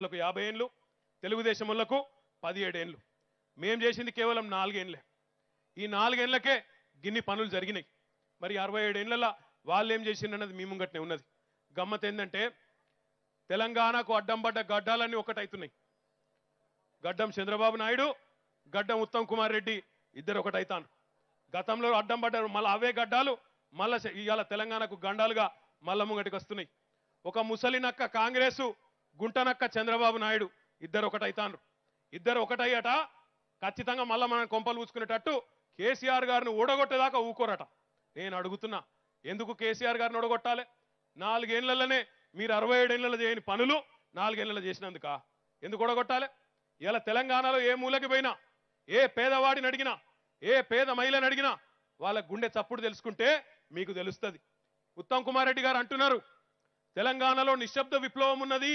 లకు యాభై ఏళ్ళు తెలుగుదేశం వాళ్ళకు పదిహేడేండ్లు మేం చేసింది కేవలం నాలుగేళ్ళే ఈ నాలుగేండ్లకే గిన్ని పనులు జరిగినాయి. మరి అరవై ఏడేళ్ళలో వాళ్ళు ఏం చేసిండన్నది మీ ముంగట్నే ఉన్నది. గమ్మత్ ఏంటంటే తెలంగాణకు అడ్డం పడ్డ గడ్డాలన్నీ ఒకటవుతున్నాయి గడ్డం చంద్రబాబు నాయుడు గడ్డం ఉత్తమ్ కుమార్ రెడ్డి ఇద్దరు ఒకటైతాను గతంలో అడ్డం పడ్డారు మళ్ళీ అవే గడ్డాలు మళ్ళా ఇవాళ తెలంగాణకు గండాలుగా మళ్ళా ముంగటికి వస్తున్నాయి ఒక ముసలినక్క కాంగ్రెసు గుంటనక్క చంద్రబాబు నాయుడు ఇద్దరు ఒకటైతాన్రు. ఇద్దరు ఒకటయ్యట ఖచ్చితంగా మళ్ళా మనం కొంపలు ఊసుకునేటట్టు కేసీఆర్ గారిని ఊడగొట్టేదాకా ఊకోరట. నేను అడుగుతున్నా ఎందుకు కేసీఆర్ గారిని ఊడగొట్టాలి? నాలుగేళ్ళలోనే మీరు అరవై ఏడేళ్ళలో చేయని పనులు నాలుగేళ్ళలో చేసినందుక? ఎందుకు ఊడగొట్టాలి? ఇలా తెలంగాణలో ఏ మూలకి పోయినా ఏ పేదవాడిని అడిగినా ఏ పేద మహిళని అడిగినా వాళ్ళ గుండె చప్పుడు తెలుసుకుంటే మీకు తెలుస్తుంది. ఉత్తమ్ కుమార్ రెడ్డి గారు అంటున్నారు తెలంగాణలో నిశ్శబ్ద విప్లవం ఉన్నది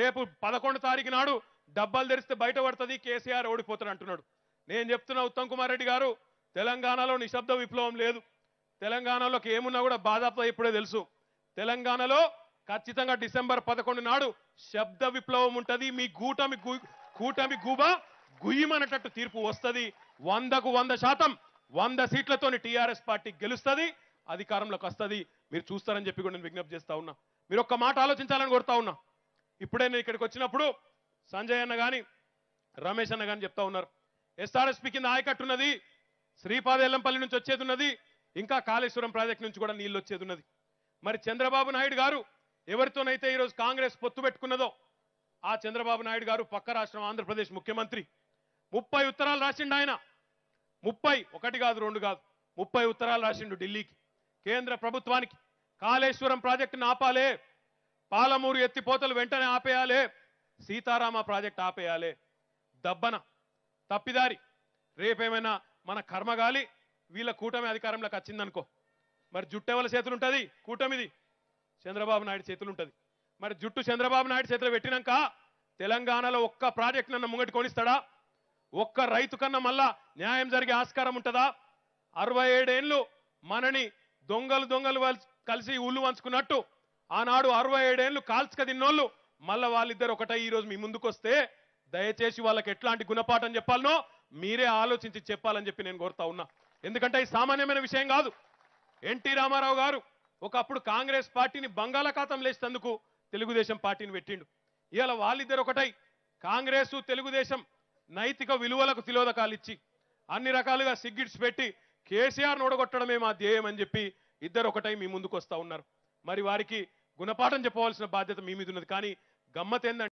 రేపు పదకొండు తారీఖు నాడు డబ్బాలు తెరిస్తే బయట పడుతుంది కేసీఆర్ ఓడిపోతాడు అంటున్నాడు. నేను చెప్తున్నా ఉత్తమ్ కుమార్ రెడ్డి గారు తెలంగాణలో నిశ్శబ్ద విప్లవం లేదు. తెలంగాణలోకి ఏమున్నా కూడా బాధపడ ఇప్పుడే తెలుసు. తెలంగాణలో ఖచ్చితంగా డిసెంబర్ పదకొండు నాడు శబ్ద విప్లవం ఉంటుంది. మీ గూటమి కూటమి గూబ గుయ్యమనేటట్టు తీర్పు వస్తది. వందకు వంద శాతం వంద సీట్లతోని టీఆర్ఎస్ పార్టీ గెలుస్తుంది అధికారంలోకి వస్తది. మీరు చూస్తారని చెప్పి కూడా నేను విజ్ఞప్తి చేస్తా ఉన్నా. మీరు ఒక్క మాట ఆలోచించాలని కోరుతా ఉన్నా. ఇప్పుడే నేను ఇక్కడికి వచ్చినప్పుడు సంజయ్ అన్న కానీ రమేష్ అన్న కానీ చెప్తా ఉన్నారు. ఎస్ఆర్ఎస్పి కింద ఆయకట్టున్నది ఉన్నది శ్రీపాదెల్లంపల్లి నుంచి వచ్చేది ఉన్నది ఇంకా కాళేశ్వరం ప్రాజెక్ట్ నుంచి కూడా నీళ్ళు వచ్చేది ఉన్నది మరి చంద్రబాబు నాయుడు గారు ఎవరితోనైతే ఈరోజు కాంగ్రెస్ పొత్తు పెట్టుకున్నదో ఆ చంద్రబాబు నాయుడు గారు పక్క రాష్ట్రం ఆంధ్రప్రదేశ్ ముఖ్యమంత్రి. ముప్పై ఉత్తరాలు రాసిండు ఆయన. ముప్పై ఒకటి కాదు రెండు కాదు ముప్పై ఉత్తరాలు రాసిండు ఢిల్లీకి. కేంద్ర ప్రభుత్వానికి కాళేశ్వరం ప్రాజెక్టును ఆపాలే. పాలమూరు ఎత్తిపోతలు వెంటనే ఆపేయాలి. సీతారామ ప్రాజెక్ట్ ఆపేయాలే. దబ్బన తప్పిదారి రేపేమైనా మన కర్మగాలి వీళ్ళ కూటమి అధికారంలోకి వచ్చిందనుకో. మరి జుట్టు ఎవరి చేతులు ఉంటుంది? కూటమిది. చంద్రబాబు నాయుడు చేతులు ఉంటుంది. మరి జుట్టు చంద్రబాబు నాయుడు చేతులు పెట్టినాక తెలంగాణలో ఒక్క ప్రాజెక్ట్ నన్ను ముంగటి కొనిస్తాడా? ఒక్క రైతు కన్నా మళ్ళా న్యాయం జరిగే ఆస్కారం ఉంటుందా? అరవై ఏడేళ్ళు మనని దొంగలు దొంగలు కలిసి ఊళ్ళు వంచుకున్నట్టు ఆనాడు అరవై ఏడేళ్ళు కాల్చక తిన్నోళ్ళు మళ్ళీ వాళ్ళిద్దరు ఒకటై ఈరోజు మీ ముందుకు వస్తే దయచేసి వాళ్ళకి ఎట్లాంటి గుణపాఠం చెప్పాలనో మీరే ఆలోచించి చెప్పాలని చెప్పి నేను కోరుతా ఉన్నా. ఎందుకంటే ఇది సామాన్యమైన విషయం కాదు. ఎన్టీ రామారావు గారు ఒకప్పుడు కాంగ్రెస్ పార్టీని బంగాళాఖాతం లేచినందుకు తెలుగుదేశం పార్టీని పెట్టిండు. ఇవాళ వాళ్ళిద్దరు ఒకటై కాంగ్రెస్ తెలుగుదేశం నైతిక విలువలకు తిలోదకాలు ఇచ్చి అన్ని రకాలుగా సిగ్గిట్స్ పెట్టి కేసీఆర్ నోడగొట్టడమే మా ధ్యేయం అని చెప్పి ఇద్దరు ఒకటై మీ ముందుకు వస్తూ ఉన్నారు. మరి వారికి గుణపాఠం చెప్పవలసిన బాధ్యత మీ మీద ఉన్నది కానీ గమ్మత్ ఏందంటే